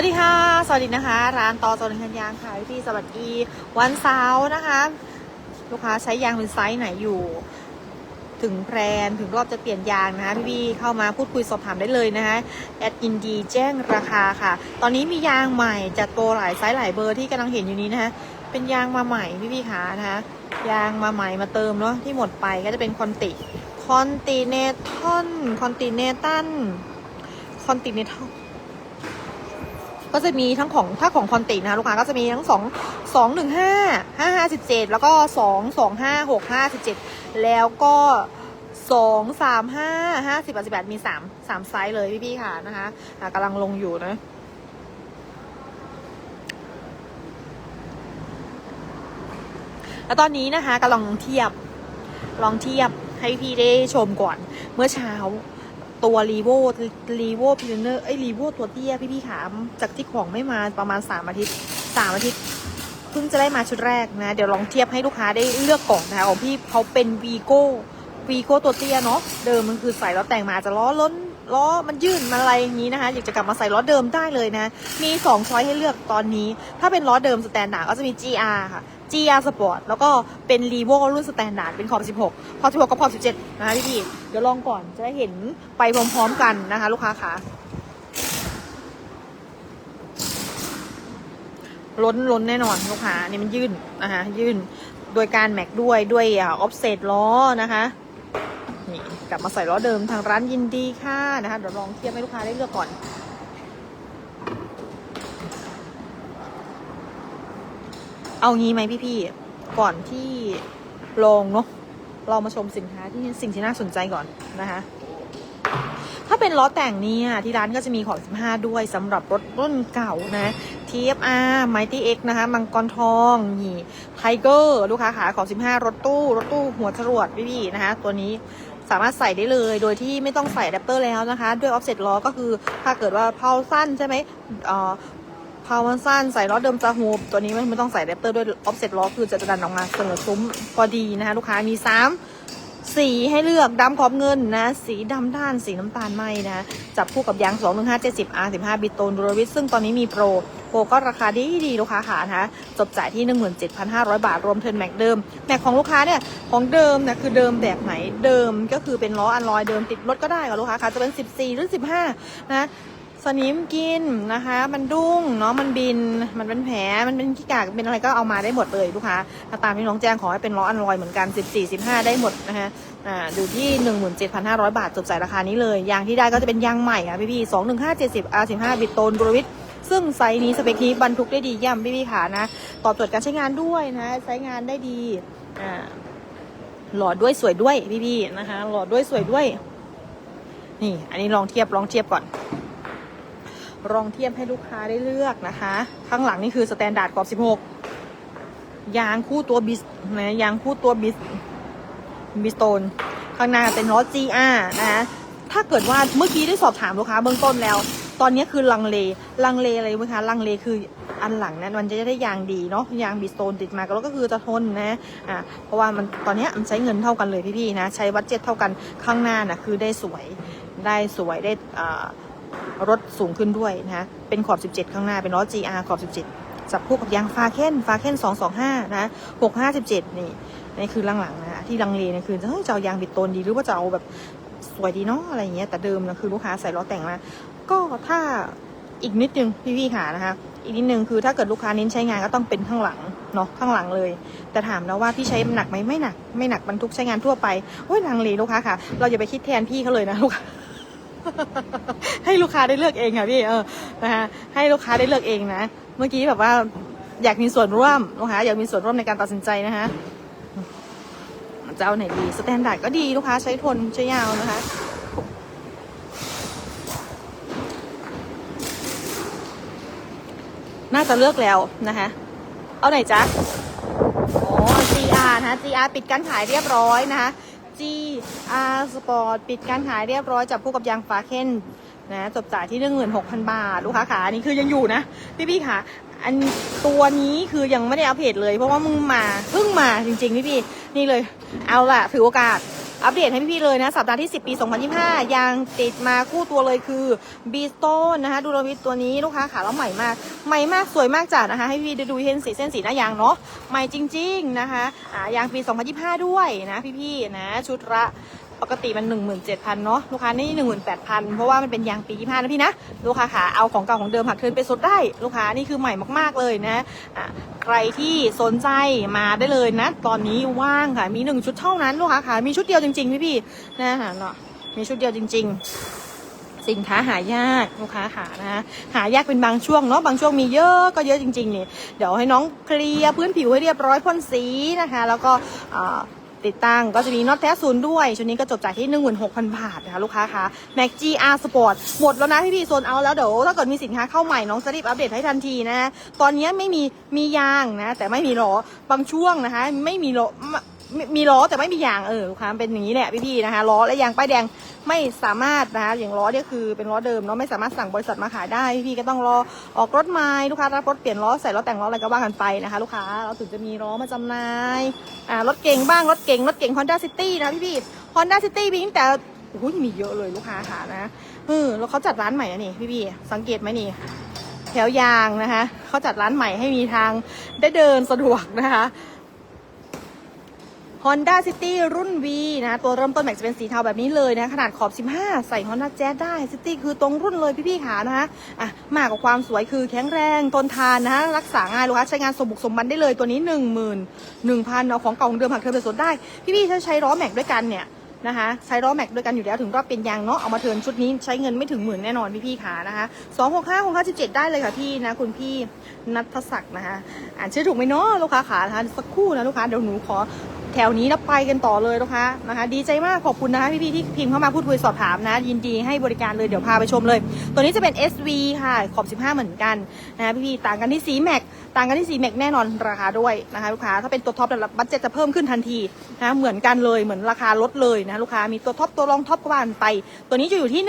วัสดีค่ะ สวัสดีนะคะ ร้านต่อจนคันยางค่ะพี่สวัสดีวันเสาร์นะคะ ลูกค้าใช้ยางเป็นไซส์ไหนอยู่ ถึงแพรนถึงรอบจะเปลี่ยนยางนะคะพี่ๆเข้ามาพูดคุยสอบถามได้เลยนะคะแอดยินดีแจ้งราคาค่ะ ตอนนี้มียางใหม่จัดโปรหลายไซส์หลายเบอร์ที่กำลังเห็นอยู่นี้นะคะเป็นยางมาใหม่พี่ๆขานะคะยางมาใหม่มาเติมเนาะที่หมดไปก็จะเป็นคอนติคอนติเนทอนคอนติเนตันคอนติเนทัล ก็จะมีทั้งของถ้าของคอนตินะคะลูกค้าก็จะมีทั้งสองสองหนึ่งห้าห้าห้าสิบเจ็ดแล้วก็สองสองห้าหกห้าสิบเจ็ดแล้วก็สองสามห้าห้าสิบแปดสิบแปดมีสามสามไซส์เลยพี่ๆค่ะนะคะะกำลังลงอยู่นะแล้วตอนนี้นะคะกำลังเทียบลองเทียบให้พี่ได้ชมก่อนเมื่อเช้า ตัวรีโวรีโวพิลเนอร์ไอ้รีโวตัวเตี้ยพี่พี่ขาจากที่ของไม่มาประมาณ 3 อาทิตย์ 3 อาทิตย์เพิ่งจะได้มาชุดแรกนะ เดี๋ยวลองเทียบให้ลูกค้าได้เลือกกล่องนะคะของพี่เขาเป็นวีโก้วีโก้ตัวเตี้ยเนาะเดิมมันคือใส่แล้วแต่งมาจจะล้อล้นล้อมันยื่นมันอะไรอย่างนี้นะคะอยากจะกลับมาใส่ล้อเดิมได้เลยนะ มี 2 ช้อยให้เลือกตอนนี้ ถ้าเป็นล้อเดิมสแตนดาร์ดก็จะมี GR ค่ะ GR Sport แล้วก็เป็น r e v o รุ่นสแตนดาร์ดเป็นขอบ 16 ขอบ 16 กับขอบ 17 นะคะพี่พี่เดี๋ยวลองก่อนจะได้เห็นไปพร้อมๆกันนะคะ ลูกค้าค่ะล้นล้นแน่นอนลูกค้านี่มันยื่นนะคะยื่นโดยการแม็กด้วยด้วยอ่าออฟเซตล้อนะคะนี่กลับมาใส่ล้อเดิมทางร้านยินดีค่ะนะคะเดี๋ยวลองเทียบให้ลูกค้าได้เลือกก่อน เอางี้ไหมพี่ๆก่อนที่ลองเนาะเรามาชมสินค้าที่สิ่งที่น่าสนใจก่อนนะคะ ถ้าเป็นล้อแต่งเนี่ยที่ร้านก็จะมีขอบ15 ด้วยสำหรับรถรุ่นเก่านะ TFR Mighty X นะคะ มังกรทองนี่ไทเกอร์ลูกค้าขาขอบ15 รถตู้ รถตู้หัวจรวดพี่ๆนะคะ ตัวนี้สามารถใส่ได้เลยโดยที่ไม่ต้องใส่อะแดปเตอร์แล้วนะคะ ด้วยออฟเซ็ตล้อก็คือถ้าเกิดว่าเพาสั้นใช่ไหมอ่อ พาวมันสั้นใส่ล้อเดิมจะฮูบตัวนี้ไม่ต้องใส่แรปเตอร์ด้วยออฟเซ็ตล้อคือจะดันออกมาเสมอซุ้มพอดีนะคะลูกค้ามีสามสีให้เลือกดำขอบเงินนะ สีดำด้านสีน้ำตาลไหมนะจับคู่กับยาง 2 1 5 7 0 R 15บิโตนดูรวิทซึ่งตอนนี้มีโปร โปรก็ราคาดีดีลูกค้าขานะคะจบจ่ายที่ 17,500 บาท รวมเทิร์นแม็กเดิม แม็กของลูกค้าเนี่ยของเดิมเนี่ยคือเดิมแบบไหนเดิมก็คือเป็นล้ออันลอยเดิมติดรถก็ได้ค่ะลูกค้าค่ะจะเป็น 14 หรือ 15 นะ สนิมกินนะคะ มันดุ้งเนาะมันบิน มันเป็นแผลมันเป็นขี้กากเป็นอะไรก็เอามาได้หมดเลยลูกค้าถ้าตามที่น้องแจ้งขอให้เป็นล้ออันลอยเหมือนกัน 14 15 ได้หมดนะคะอ่าดูที่ 17,500 บาทจบจ่ายราคานี้เลยยางที่ได้ก็จะเป็นยางใหม่ค่ะพี่พี่2 1 5 7 0 R 15 บิตโตนบรวิทซึ่งไซส์นี้สเปคนี้บรรทุกได้ดีเย่ำพี่พี่ขานะตอบโจทย์การใช้งานด้วยนะใช้งานได้ดีอ่าหล่อด้วยสวยด้วยพี่พี่นะคะหล่อด้วยสวยด้วย นี่ อันนี้ลองเทียบลองเทียบก่อน ลองเทียบให้ลูกค้าได้เลือกนะคะ ข้างหลังนี่คือสแตนดาร์ดกรอบ 16 ยางคู่ตัวบิสนะยางคู่ตัวบิสบิสโตน ข้างหน้าเป็นล้อ GR นะคะถ้าเกิดว่าเมื่อกี้ได้สอบถามลูกค้าเบื้องต้นแล้ว ตอนนี้คือลังเล ลังเลอะไรไหมคะลังเลคืออันหลังนั้นมันจะได้ยางดีเนาะยางบิสโตนติดมาแล้วก็คือจะทนนะอ่าเพราะว่ามันตอนนี้มันใช้เงินเท่ากันเลยพี่ๆนะ ใช้วัดเจ็ตเท่ากันข้างหน้านะคือได้สวยได้สวยได้อ่า รถสูงขึ้นด้วยนะคะเป็นขอบ 17 ข้างหน้าเป็นล้อ GR ขอบ 17 จับคู่กับยางฟาเคนฟาเคน225 นะ657 นี่นี่คือหลังๆนะที่ลังเลเนี่ยคือเฮ้ยจะเอายางบิดตนดีหรือว่าจะเอาแบบสวยดีเนาะอะไรอย่างเงี้ยแต่เดิมนะคือลูกค้าใส่ล้อแต่งมาก็ถ้าอีกนิดนึงพี่ๆค่ะนะคะ อีกนิดนึงคือถ้าเกิดลูกค้าเน้นใช้งานก็ต้องเป็นข้างหลังเนาะข้างหลังเลย แต่ถามแล้วว่าพี่ใช้หนักไหมไม่หนัก ไม่หนักบรรทุกใช้งานทั่วไปโอ้ยลังเลลูกค้าค่ะ เราอย่าไปคิดแทนพี่เขาเลยนะลูกค้า ให้ลูกค้าได้เลือกเองค่ะพี่เออนะคะให้ลูกค้าได้เลือกเองนะ เมื่อกี้แบบว่าอยากมีส่วนร่วมลูกค้าอยากมีส่วนร่วมในการตัดสินใจนะคะจะเอาไหนดีสแตนดาร์ดก็ดีลูกค้าใช้ทนใช้ยาวนะคะน่าจะเลือกแล้วนะคะ เอาไหนจ๊ะ อ๋อ GR นะคะ GR ปิดการขายเรียบร้อยนะคะ GR Sport ปิดการขายเรียบร้อยจับคู่กับยางฟาเข้นนะจบจ่ายที่หนึ่งหมื่นหกพันบาท ลูกค้าขาอันนี้คือยังอยู่นะ พี่พี่ขาอันตัวนี้คือยังไม่ได้อัปเดตเลย เพราะว่ามึงมาเพิ่งมาจริงๆ พี่พี่นี่เลย เอาล่ะถือโอกาส อัปเดตให้พี่ๆเลยนะ สัปดาห์ที่ 10 ปี 2025 ยังติดมาคู่ตัวเลยคือบีสโตนนะคะดูโรวิตตัวนี้ลูกค้าขาแล้วใหม่มาก ใหม่มากสวยมากจ้ะนะคะ ให้พี่ด้ดูเห็นสีเส้นสีหน้ายางเนาะใหม่จริง ๆ นะคะอ่ายางปี 2025 ด้วยนะพี่ๆนะชุดละ ปกติมัน 17,000เนาะลูกค้านี่18,000 เพราะว่ามันเป็นยางปี25นะพี่นะลูกค้าขาเอาของเก่าของเดิมหักเทินไปสดได้ ลูกค้านี่คือใหม่มากๆเลยนะะใครที่สนใจมาได้เลยนะ ตอนนี้ว่างค่ะมีหนึ่งชุดเท่านั้นลูกค้าขามีชุดเดียวจริง ๆ พี่ๆนะเนาะมีชุดเดียวจริงๆสินค้าหายากลูกค้าขานะหายากเป็นบางช่วงเนาะบางช่วงมีเยอะก็เยอะจริงๆนี่เดี๋ยวให้น้องเคลียร์พื้นผิวให้เรียบร้อยพ่นสีนะคะ แล้วก็ ติดตั้งก็จะมีน็อตแท้ศูนย์ด้วย ชุดนี้ก็จบจ่ายที่ 16,000 บาทนะคะลูกค้าคะแม็กจีอาร์สปอร์ตหมดแล้วนะพี่พี่โซนเอาแล้วเดี๋ยวถ้าเกิดมีสินค้าเข้าใหม่น้องจะรีบอัปเดตให้ทันทีนะ ตอนนี้ไม่มีมียางนะ แต่ไม่มีล้อบางช่วงนะคะ ไม่มีล้อ มมีล้อแต่ไม่มียางเออลูกค้าเป็นอย่างนี้แหละพี่พี่ๆนะคะล้อและยางป้ายแดงไม่สามารถนะคะอย่างล้อเนี่ยคือเป็นล้อเดิมเนาะไม่สามารถสั่งบริษัทมาขายได้พี่ๆก็ต้องรอออกรถใหม่ลูกค้ารับรถเปลี่ยนล้อใส่ล้อแต่งล้ออะไรก็ว่ากันไปนะคะ ลูกค้าเราถึงจะมีล้อมาจำหน่ายอ่ารถเก่งบ้างรถเก่งรถเก่ง Honda City นะพี่พี่ๆ Honda City มีตั้งแต่โอ้โหมีเยอะเลยลูกค้าค่ะนะเออแล้วเขาจัดร้านใหม่นะนี่พี่พี่ๆสังเกตไหมนี่แถวยางนะคะเขาจัดร้านใหม่ให้มีทางได้เดินสะดวกนะคะ Honda City รุ่น V นะ ตัวเริ่มต้นแม็กจะเป็นสีเทาแบบนี้เลยนะ ขนาดขอบ 15 ใส่ Honda Jazz ได้ City คือตรงรุ่นเลยพี่ๆขานะคะอะมากกว่าความสวยคือแข็งแรงทนทานนะคะรักษาง่ายลูกค้าใช้งานสมบุกสมบันได้เลยตัวนี้1 1 0 0 0เอาของเก่าของเดิมหักเธอไปสดได้ พี่ๆถ้าใช้ล้อแม็กด้วยกันเนี่ยนะคะใช้ล้อแม็กด้วยกันอยู่แล้วถึงรอบเป็นยางเนาะเอามาเทินชุดนี้ใช้เงินไม่ถึงหมื่นแน่นอนพี่พี่ๆขานะคะสองหกห้าหกห้าสิบเจ็ดได้เลยค่ะพี่นะคุณพี่นัทศักดิ์นะคะอ่านชื่อถูกไหมเนาะลูกค้าขานะคะสักครู่นะลูกค้าเดี๋ยวหนูขอ แถวนี้แล้วไปกันต่อเลยลูกค้านะคะ ดีใจมากขอบคุณนะคะพี่พี่ๆที่พิมพ์เข้ามาพูดคุยสอบถามนะ ยินดีให้บริการเลยเดี๋ยวพาไปชมเลย ตัวนี้จะเป็น SV ค่ะ ขอบ 15 เหมือนกันนะพี่พี่ๆต่างกันที่สีแม็กต่างกันที่สีแม็กแน่นอนราคาด้วยนะคะลูกค้าถ้าเป็นตัวท็อปแต่ละบัตเจ็ตจะเพิ่มขึ้นทันทีนะเหมือนกันเลยเหมือนราคาลดเลยนะลูกค้ามีตัวท็อปตัวรองท็อปก็ว่ากันไป ตัวนี้จะอยู่ที่ 13,000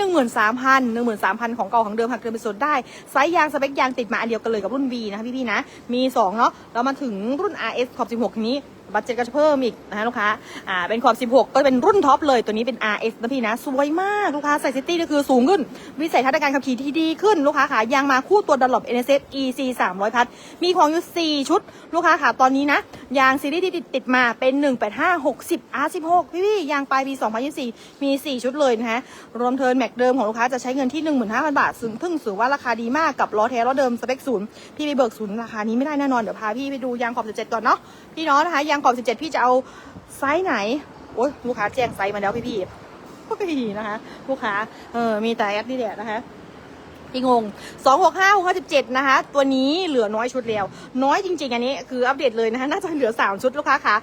13,000 ของเก่าของเดิมหักเกินไปสดได้ไซส์ยางสเปคยางติดมาอันเดียวกันเลยกับรุ่น V นะคะพี่ๆนะมี2เนาะแล้วมาถึงรุ่น RS ขอบ 16 นี้ บัตเจ็ตก็จะเพิ่มอีกนะคะลูกค้า อ่า เป็นขอบ 16 ก็เป็นรุ่นท็อปเลย ตัวนี้เป็น RS นะพี่นะ สวยมากลูกค้าใส่ซิตี้ก็คือสูงขึ้น วิสัยทัศน์การขับขี่ที่ดีขึ้น ลูกค้าขายางมาคู่ตัวดันหลบ NSF EC 300 พัทมีของอยู่ 4 ชุด ลูกค้าขาตอนนี้นะ ยางซีรีส์ที่ติดติดมาเป็น 185 60 R16 พี่พี่ยางปลายปี 2024 มี 4 ชุดเลยนะคะรวมเทิร์นแม็กเดิมของลูกค้าจะใช้เงินที่ 15,000 บาท ซึ่งพิ่งถือว่าราคาดีมากกับล้อแท้ล้อเดิมสเปคศูนย์พี่ไปเบิกศูนย์ราคานี้ไม่ได้แน่นอนเดี๋ยวพาพี่ไปดูยางขอบ17ก่อนเนาะพี่เนาะนะคะยางขอบ 17 พี่จะเอาไซส์ไหน โอ้ยลูกค้าแจ้งไซส์มาแล้วพี่พี่ๆโอ้ยนะคะ ลูกค้า เออ มีแต่แอดนี่แหละนะคะพี่งง2 6 5 6 5 7นะคะ ตัวนี้เหลือน้อยชุดแล้ว น้อยจริง ๆ อันนี้คืออัปเดตเลยนะคะ น่าจะเหลือ3ชุดลูกค้าค่ะ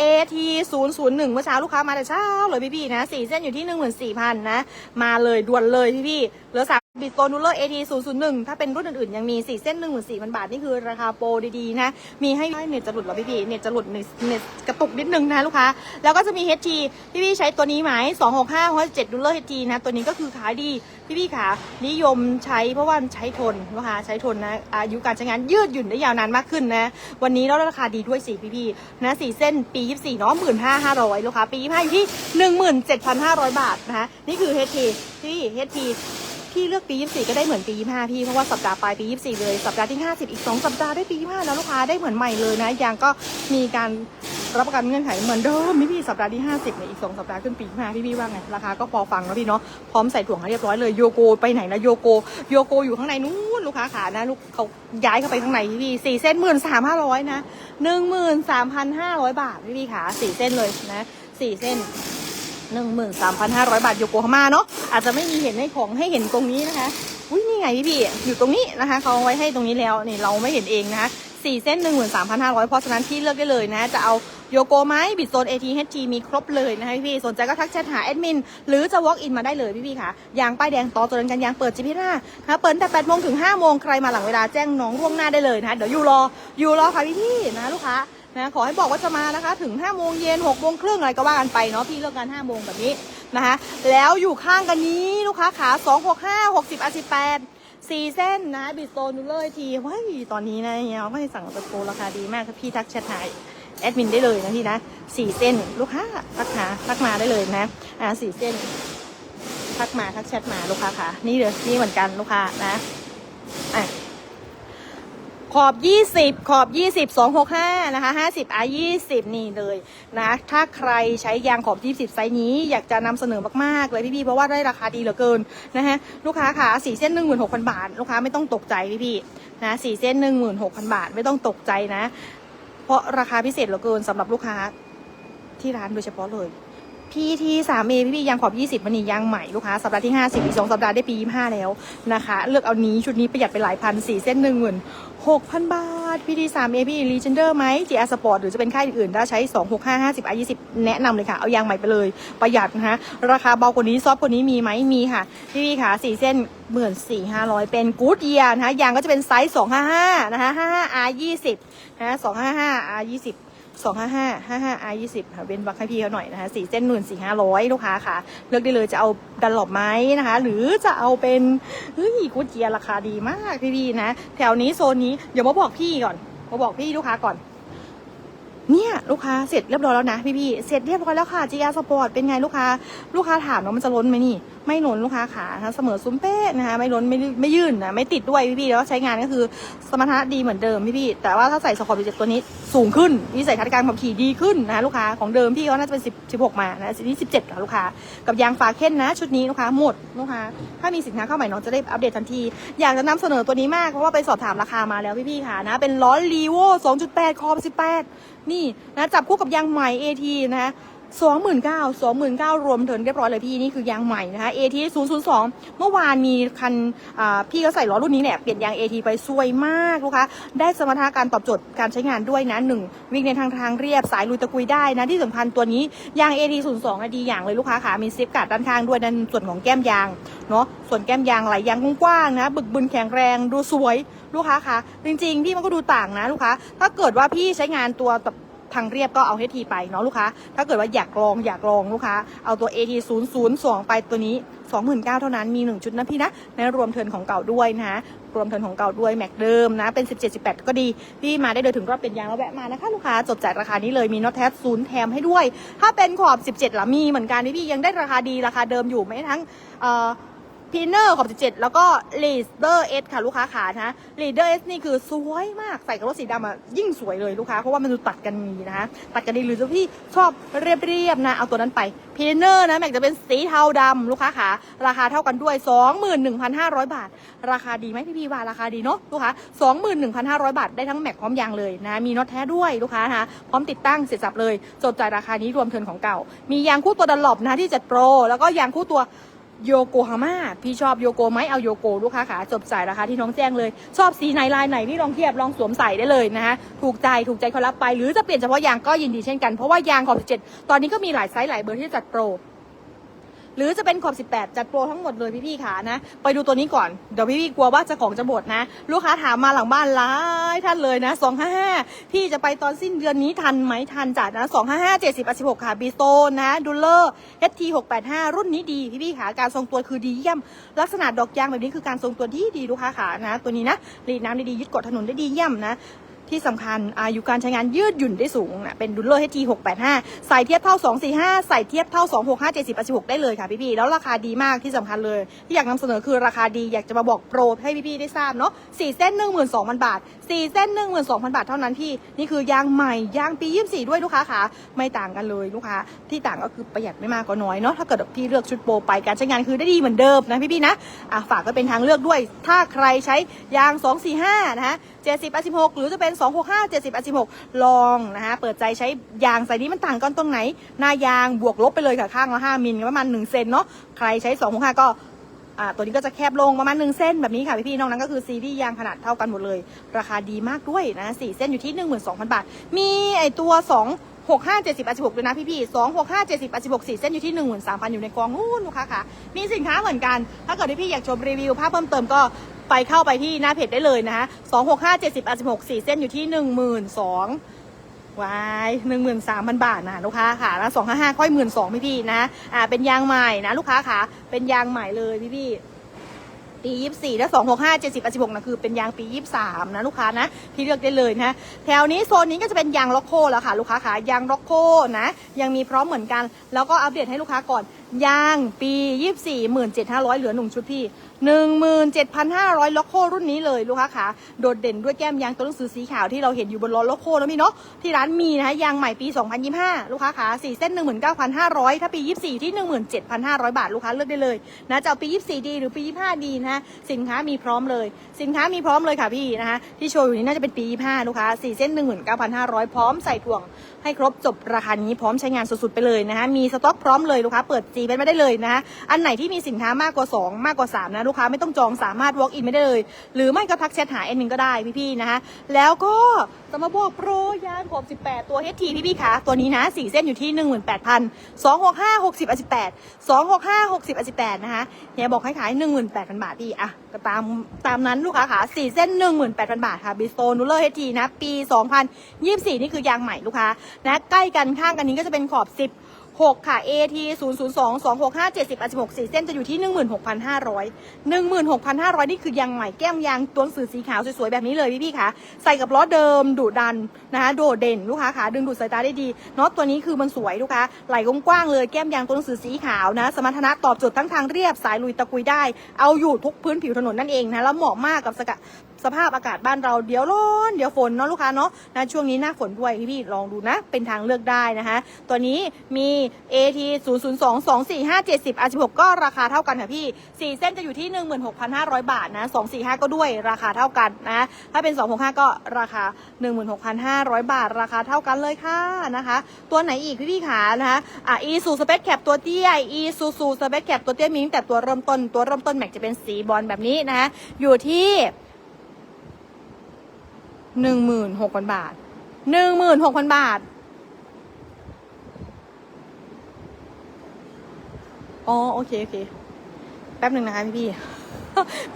AT 0 0 1เมื่อเช้าลูกค้ามาแต่เช้าเลยพี่ๆนะสี่เส้นอยู่ที่14,000นะ มาเลยด่วนเลยพี่ๆเหลือ3 บิตโตนูเลอร์ AT 0 0 1ถ้าเป็นรุ่นอื่นๆ ยังมี4เส้น14,000บาท นี่คือราคาโปรดีๆ นะ มีให้เน็ตจะหลุดเหรอพี่ๆเน็ตจะหลุดเน็ตกระตุกนิดนึงนะลูกค้า แล้วก็จะมี HT พี่ๆใช้ตัวนี้ไหม265 6 7ดูเลอร์ HT นะ ตัวนี้ก็คือขายดี พี่ๆค่ะนิยมใช้เพราะว่าใช้ทนนะคะใช้ทนนะ อายุการใช้งานยืดหยุ่นได้ยาวนานมากขึ้นนะ วันนี้แล้วราคาดีด้วยสิพี่ๆนะสี่เส้นปี24เนาะ15,500ลูกค้าปี25อยู่ที่17,500บาทนะคะนี่คือ HT ที่ HT พี่เลือกปี 24 ก็ได้เหมือนปี 25 พี่ เพราะว่าสัปดาห์ปลายปี 24 เลย สัปดาห์ที่ 50 อีก 2 สัปดาห์ได้ปี 25 แล้วลูกค้าได้เหมือนใหม่เลยนะยางก็มีการรับประกันเงื่อนไขเหมือนเดิมพี่พี่สัปดาห์ที่ 50เนี่ยอีก 2 สัปดาห์ขึ้นปี25พี่พี่ว่าไง ราคาก็พอฟังแล้วพี่เนาะพร้อมใส่ถ่วงให้เรียบร้อยเลยโยโกไปไหนนะโยโกโยโกอยู่ข้างในนู้นลูกค้าขานะลูกเขาย้ายเข้าไปข้างในพี่พี่สี่เส้นหมื่นสามห้าร้อยนะหนึ่งหมื่นสามพันห้าร้อยบาทพี่พี่ขาสี่เส้นเลยนะสี่เส้น หนึ่งหมื่นสามพันห้าร้อยบาทโยโกฮาม่าเนาะอาจจะไม่มีเห็นในของให้เห็นตรงนี้นะคะอุ้ยนี่ไงพี่พี่อยู่ตรงนี้นะคะเขาไว้ให้ตรงนี้แล้วนี่เราไม่เห็นเองนะคะสี่เส้นหนึ่งหมื่นสามพันห้าร้อยเพราะฉะนั้นพี่เลือกได้เลยนะ จะเอาโยโกไหมบิดโซน ATHG มีครบเลยนะคะพี่พี่สนใจก็ทักแชทหาแอดมิน หรือจะ walk in มาได้เลยพี่พี่ค่ะ ยางป้ายแดงต่อตัวนั้นกันยางเปิด GP5 นะคะเปิดแต่8โมงถึง5โมงใครมาหลังเวลาแจ้งน้องล่วงหน้าได้เลยนะคะเดี๋ยวอยู่รออยู่รอค่ะพี่พี่นะลูกค้า นะขอให้บอกว่าจะมานะคะ ถึง5โมงเย็น6โมงครึ่งอะไรก็ว่ากันไปเนาะพี่เลิกงาน5โมงแบบนี้นะคะ แล้วอยู่ข้างกันนี้ลูกค้าขา265 60อา18 4เส้นนะบิดโซนดูเลยทีว้ายตอนนี้นะเนี่ยไม่สั่งตะโกราคาดีมากถ้าพี่ทักแชทหายแอดมินได้เลยนะพี่นะสี่เส้นลูกค้าทักหาทักมาได้เลยนะอ่าสี่เส้น ทักมาทักแชทมาลูกค้าค่ะ นี่เลยนี่เหมือนกันลูกค้านะอะ ขอบ 20 ขอบ 20 265 นะคะ 50อะ20 นี่เลยนะ ถ้าใครใช้ยางขอบ 20 ไซส์นี้อยากจะนำเสนอมาก ๆ เลยพี่ๆ เพราะว่าได้ราคาดีเหลือเกินนะฮะ ลูกค้าค่ะสีเส้น 16,000 บาท ลูกค้าไม่ต้องตกใจพี่ๆ นะสีเส้น 16,000 บาทไม่ต้องตกใจนะ เพราะราคาพิเศษเหลือเกินสำหรับลูกค้าที่ร้านโดยเฉพาะเลยพี่ที่สามเอพี่พี่ยางขอบ 20มันนี่ยางใหม่ลูกค้าสัปดาห์ที่ 50อีกสองสัปดาห์ได้ปี 25 แล้วนะคะ เลือกเอานี้ชุดนี้ประหยัดไปหลายพันสี่เส้นหนึ่งหมื่น หกพันบาทพี่ที่สามเอพี่รีเจนเดอร์ไหมจีอาร์สปอร์ตหรือจะเป็นค่ายอื่นๆถ้าใช้ 2 6 5 50 i 20 แนะนำเลยค่ะ เอายางใหม่ไปเลย ประหยัดนะคะราคาเบากว่านี้ ซอฟต์กว่านี้มีไหมมีค่ะ พี่พี่ค่ะสี่เส้นเหมือนสี่ห้าร้อยเป็นกู๊ดเยียนะคะยางก็จะเป็นไซส์สองห้าห้านะคะห้าห้า R ยี่สิบนะสองห้าห้า R ยี่ สองห้าห้าห้าห้าไอยี่สิบค่ะเว้นวักให้พี่เขาหน่อยนะคะสี่เส้นหมื่นสี่ห้าร้อยลูกค้าค่ะ เลือกได้เลยจะเอาดันหลบไหมนะคะ หรือจะเอาเป็นเฮ้ยกูเจียราคาดีมากพี่ๆนะ แถวนี้โซนนี้เดี๋ยวมาบอกพี่ก่อนมาบอกพี่ลูกค้าก่อนเนี่ยลูกค้าเสร็จเรียบร้อยแล้วนะพี่พี่ๆเสร็จเรียบร้อยแล้วค่ะ GR Sport เป็นไงลูกค้า ลูกค้าถามว่ามันจะล้นไหมนี่ ไม่หล้นลูกค้าขานะเสมอซุ้มเป๊ะนะคะไม่ล้นไม่ไม่ยื่นนะไม่ติดด้วยพี่พี่ๆแล้วใช้งานก็คือสมรรถนะดีเหมือนเดิมพี่พี่ๆแต่ว่าถ้าใส่สปอร์ตเจ็ตัวนี้สูงขึ้นวิสัยทัศน์การขับขี่ดีขึ้นนะคะลูกค้าของเดิมพี่เขาน่าจะเป็น10 16มานะนี่17ค่ะลูกค้ากับยางฝาเข้นนะ ชุดนี้ลูกค้าหมดลูกค้าถ้ามีสินค้าเข้าใหม่น้องจะได้อัปเดตทันที อยากจะนำเสนอตัวนี้มากเพราะว่าไปสอบถามราคามาแล้วพี่ๆค่ะนะเป็นล้อลีโว2.8 คอ18นี่นะจับคู่กับยางใหม่ AT นะ สองหมื่นเก้าสองหมื่นเก้ารวมเทินเรียบร้อยเลยพี่นี่คือยางใหม่นะคะ AT ศูนย์ศูนย์สองเมื่อวานมีคันพี่ก็ใส่ล้อรุ่นนี้เนี่ยเปลี่ยนยาง AT ไปสวยมากลูกค้าได้สมรรถะการตอบโจทย์การใช้งานด้วยนะหนึ่งวิ่งในทางทางเรียบสายลุยตะกุยได้นะที่สำคัญตัวนี้ยาง AT ศูนย์สองดีอย่างเลยลูกค้าค่ะมีเซฟการ์ดด้านข้างด้วยด้านส่วนของแก้มยางเนาะส่วนแก้มยางไหลยางกว้างๆนะบึกบึนแข็งแรงดูสวยลูกค้าคะจริงๆ พี่มันก็ดูต่างนะลูกค้าถ้าเกิดว่าพี่ใช้งานตัวแบบ ทางเรียบก็เอา HT ไปเนาะลูกค้า ถ้าเกิดว่าอยากลองอยากลองลูกค้า เอาตัว AT 0 0 2ไปตัวนี้ 29,000 เท่านั้น มี 1 ชุดนะพี่นะ ในรวมเทินของเก่าด้วยนะรวมเทินของเก่าด้วยแม็กเดิมนะ เป็น 17 18 ก็ดีพี่มาได้โดยถึงรอบเป็นยางแล้วแวะมานะคะ ลูกค้าจบจากราคานี้เลย มีน็อตแท้ศูนย์แถมให้ด้วย ถ้าเป็นขอบ 17ละมีเหมือนกันพี่ยังได้ราคาดี ราคาเดิมอยู่ไม่ทั้งเอ่อ พีเนอร์ขอบ17 แล้วก็ Leader S ค่ะลูกค้าขานะ Leader S นี่คือสวยมากใส่กับรถสีดำอะยิ่งสวยเลยลูกค้า เพราะว่ามันดูตัดกันดีนะคะ ตัดกันดีหรือจะพี่ชอบเรียบๆนะ เอาตัวนั้นไปพีเนอร์นะแม็กจะเป็นสีเทาดำลูกค้าขาราคาเท่ากันด้วย 21,500 บาท ราคาดีไหมพี่พี่ว่าราคาดีเนาะลูกค้า 21,500 บาทได้ทั้งแม็กพร้อมยางเลยนะมีน็อตแท้ด้วยลูกค้านะพร้อมติดตั้งเสร็จสับเลยจดจ่ายราคานี้รวมเทินของเก่า มียางคู่ตัวดันหลบนะที่7 Pro แล้วก็ยางคู่ตัว โยโกฮาม่าพี่ชอบโยโกไหมเอาโยโกลูกค้าขาจบสายราคาที่น้องแจ้งเลย ชอบสีไหนลายไหนพี่ลองเทียบลองสวมใส่ได้เลยนะคะถูกใจถูกใจเขารับไปหรือจะเปลี่ยนเฉพาะยางก็ยินดีเช่นกันเพราะว่ายางขอบ17ตอนนี้ก็มีหลายไซส์หลายเบอร์ที่จัดโปร หรือจะเป็นขอบ 18 จัดโปรทั้งหมดเลยพี่ๆขานะ ไปดูตัวนี้ก่อน เดี๋ยวพี่ๆกลัวว่าจะของจะหมดนะ ลูกค้าถามมาหลังบ้านหลายท่านเลยนะ 255 พี่จะไปตอนสิ้นเดือนนี้ทันไหมทันจัดนะ 255 70 86ค่ะบีโซนนะดูเลอร์ HT 685 รุ่นนี้ดีพี่ๆขาการทรงตัวคือดีเยี่ยม ลักษณะดอกยางแบบนี้คือการทรงตัวที่ดีลูกค้าขานะ ตัวนี้นะรีดน้ำได้ดียึดเกาะถนนได้ดีเยี่ยมนะ ที่สำคัญอายุการใช้งานยืดหยุ่นได้สูงนะเป็นดูเลอร์ HT 685 ใส่เทียบเท่า 245 ใส่เทียบเท่า 265 70 86 ได้เลยค่ะพี่ๆแล้วราคาดีมากที่สำคัญเลย ที่อยากนำเสนอคือราคาดีอยากจะมาบอกโปรให้พี่ๆได้ทราบเนาะ4เส้น 12,000 บาท 4 เส้น 12,000 บาทเท่านั้นพี่ นี่คือยางใหม่ยางปี 24 ด้วยลูกค้าค่ะไม่ต่างกันเลยลูกค้าที่ต่างก็คือประหยัดไม่มากก็น้อยเนาะถ้าเกิดพี่เลือกชุดโปรไปการใช้งานคือได้ดีเหมือนเดิมนะพี่ๆนะอะฝากก็เป็นทางเลือกด้วย ถ้าใครใช้ยาง 245 นะคะ 70 86หรือจะเป็น 265 70 86ลองนะคะเปิดใจใช้ยางใส่นี้มันต่างกันตรงไหน หน้ายางบวกลบไปเลยค่ะข้างละ5มิลประมาณ1เซนเนาะใครใช้ 265 ก็ตัวนี้ก็จะแคบลงประมาณ 1 เส้นแบบนี้ค่ะพี่ๆนอกนั้นก็คือซีรีส์ยางขนาดเท่ากันหมดเลย ราคาดีมากด้วยนะ4เส้นอยู่ที่ 12,000 บาท มีไอตัว 2 6 5 70 86ด้วยนะพี่ๆ2 6 5 70 86 4 เส้นอยู่ที่ 13,000 อยู่ในกองนู้นลูกค้าค่ะ มีสินค้าเหมือนกัน ถ้าเกิดที่พี่อยากชมรีวิวภาพเพิ่มเติมก็ ไปเข้าไปที่หน้าเพจได้เลยนะคะ265 70 86 4เจ็ดสิบสิบหกสี่เส้นอยู่ที่12,000วายหนึ่งหมื่นสามพันบาทนะลูกค้าค่ะแล้วสองห้าห้าค่อยหมื่นสองพี่พี่นะอ่าเป็นยางใหม่นะลูกค้าค่ะ เป็นยางใหม่เลยพี่พี่ปียี่สี่และสองหกห้าเจ็ดสิบแปดสิบหกนะคือเป็นยางปียี่สามนะลูกค้านะที่เลือกได้เลยนะแถวนี้โซนนี้ก็จะเป็นยางล็อกโคแล้วค่ะ ลูกค้าค่ะยางล็อกโคนะ ยังมีพร้อมเหมือนกัน แล้วก็อัปเดตให้ลูกค้าก่อนยางปียี่สี่หมื่นเจ็ดห้าร้อยเหลือหนึ่งชุดพี่หนึ่งหมื่นเจ็ดพันห้าร้อยล็อกโครุ่นนี้เลยลูกค้าค่ะโดดเด่นด้วยแก้มยางตัวหนังสือสีขาวที่เราเห็นอยู่บนล้อล็อกโคแล้วพี่เนาะที่ร้านมีนะยางใหม่ปี 2025 ลูกค้าค่ะสี่เส้น 19,500 ถ้าปี 24 ที่ 17,500 บาทลูกค้าเลือกได้เลยนะจะเอาปี 24 ดีหรือปี 25 ดีนะสินค้ามีพร้อมเลย สินค้ามีพร้อมเลยค่ะพี่นะคะที่โชว์อยู่นี้น่าจะเป็นปี 25 ลูกค้าสี่เส้น 19,500 พร้อมใส่ถ่วงให้ครบจบราคานี้พร้อมใช้งานสุดๆไปเลยนะคะมีสต็อกพร้อมเลยลูกค้าเปิดจีเป็นไม่ได้เลยนะคะอันไหนที่มีสินค้ามากกว่า 2 มากกว่า 3 นะลูกค้าไม่ต้องจองสามารถ walk in ไม่ได้เลย หรือไม่ก็ทักแชทหาเอ็นมินก็ได้พี่ๆนะคะแล้วก็จะมาบอกโปรยางขอบ18 ตัว HT พี่ๆคะตัวนี้นะ4เส้นอยู่ที่ 18,000 265 60 18 265 60 18นะคะเฮียบอกให้ขาย 18,000 บาทพี่อะก็ตามตามนั้นลูกค้าค่ะ4เส้น 18,000 บาทค่ะบิสโตนูเลอร์ HT นะปี 2024 นี่คือยางใหม่ลูกค้านะใกล้กันข้างกันนี้ก็จะเป็นขอบ 10 6 ค่ะ AT 0 0 2 2 6 5 7 0 8 6 4 เส้นจะอยู่ที่ 16,500 16,500 นี่คือยางใหม่แก้มยางตัวหนังสือสีขาวสวยๆ แบบนี้เลยพี่ๆค่ะใส่กับล้อเดิมดุดันนะคะโดดเด่นลูกค้าค่ะดึงดูดสายตาได้ดีเนาะตัวนี้คือมันสวยลูกค้าไหลกว้างๆเลยแก้มยางตัวหนังสือสีขาวนะ สมรรถนะตอบโจทย์ทั้งทางเรียบสายลุยตะกุยได้ เอาอยู่ทุกพื้นผิวถนนนั่นเองนะแล้วเหมาะมากกับสกะ สภาพอากาศบ้านเราเดี๋ยวร้อนเดี๋ยวฝนเนาะลูกค้าเนาะนะช่วงนี้หน้าฝนด้วยพี่ๆลองดูนะ เป็นทางเลือกได้นะคะ ตัวนี้มี AT 0 0 2 2 4 5 7 0 R16 ก็ราคาเท่ากันค่ะพี่ 4 เส้นจะอยู่ที่ 16,500 บาทนะ 245 ก็ด้วยราคาเท่ากันนะ ถ้าเป็น 265 ก็ราคา 16,500 บาท ราคาเท่ากันเลยค่ะนะคะ ตัวไหนอีกพี่ๆขานะคะอะ e s u Space Cap ตัวเตี้ย e s u s u Space Cap ตัวเตี้ยมีตั้งแต่ตัวเริ่มต้นตัวเริ่มต้นแม็กจะเป็นสีบอลแบบนี้นะคะอยู่ที่ หนึ่งหมื่นหกพันบาทหนึ่งหมื่นหกพันบาทอ๋อโอเคโอเค แป๊บหนึ่งนะคะพี่พี่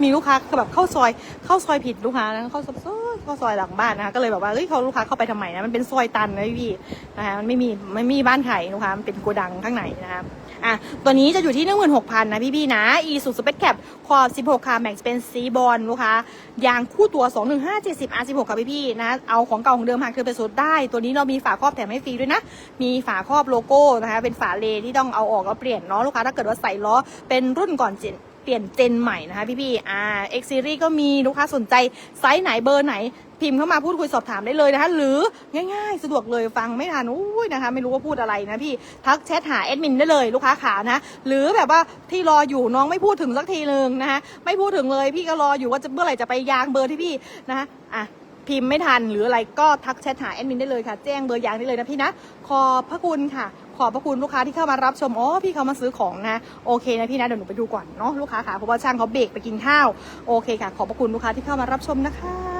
มีลูกค้าแบบเข้าซอยเข้าซอยผิดลูกค้านะเข้าซอยเข้าซอยหลังบ้านนะคะก็เลยแบบว่าเฮ้ยเขาลูกค้าเข้าไปทำไมนะมันเป็นซอยตันนะพี่พี่นะคะมันไม่มีไม่มีบ้านไข่ลูกค้ามันเป็นโกดังข้างในนะคะอะตัวนี้จะอยู่ที่16,000นะพี่พี่ๆนะ e s u Space Cap ขอบ16ค่ะแม็กซ์เป็นซีบอลลูกค้ายางคู่ตัว21570 R16 ค่ะพี่พี่ๆนะเอาของเก่าของเดิมหากเธอไปสดได้ ตัวนี้เรามีฝาครอบแถมให้ฟรีด้วยนะ มีฝาครอบโลโก้นะคะเป็นฝาเลที่ต้องเอาออกแล้วเปลี่ยนเนาะลูกค้าถ้าเกิดว่าใส่ล้อเป็นรุ่นก่อนเจน เปลี่ยนเจนใหม่นะคะพี่ๆอ่า X Series ก็มีลูกค้าสนใจไซส์ไหนเบอร์ไหน พิมพ์เข้ามาพูดคุยสอบถามได้เลยนะคะ หรือง่ายๆ สะดวกเลยฟังไม่ทันอุ้ยนะคะ ไม่รู้ว่าพูดอะไรนะพี่ทักแชทหาแอดมินได้เลยลูกค้าขานะ หรือแบบว่าที่รออยู่น้องไม่พูดถึงสักทีนึงนะคะไม่พูดถึงเลยพี่ก็รออยู่ว่าจะเมื่อไหร่จะไปยางเบอร์ที่พี่นะคะอะพิมพ์ไม่ทันหรืออะไรก็ทักแชทหาแอดมินได้เลยค่ะ แจ้งเบอร์ยางได้เลยนะพี่นะ ขอบพระคุณค่ะ ขอบพระคุณลูกค้าที่เข้ามารับชมอ๋อพี่เขามาซื้อของนะโอเคนะพี่นะเดี๋ยวหนูไปดูก่อนเนาะลูกค้าค่ะเพราะว่าช่างเขาเบรกไปกินข้าวโอเคค่ะ ขอบพระคุณลูกค้าที่เข้ามารับชมนะคะ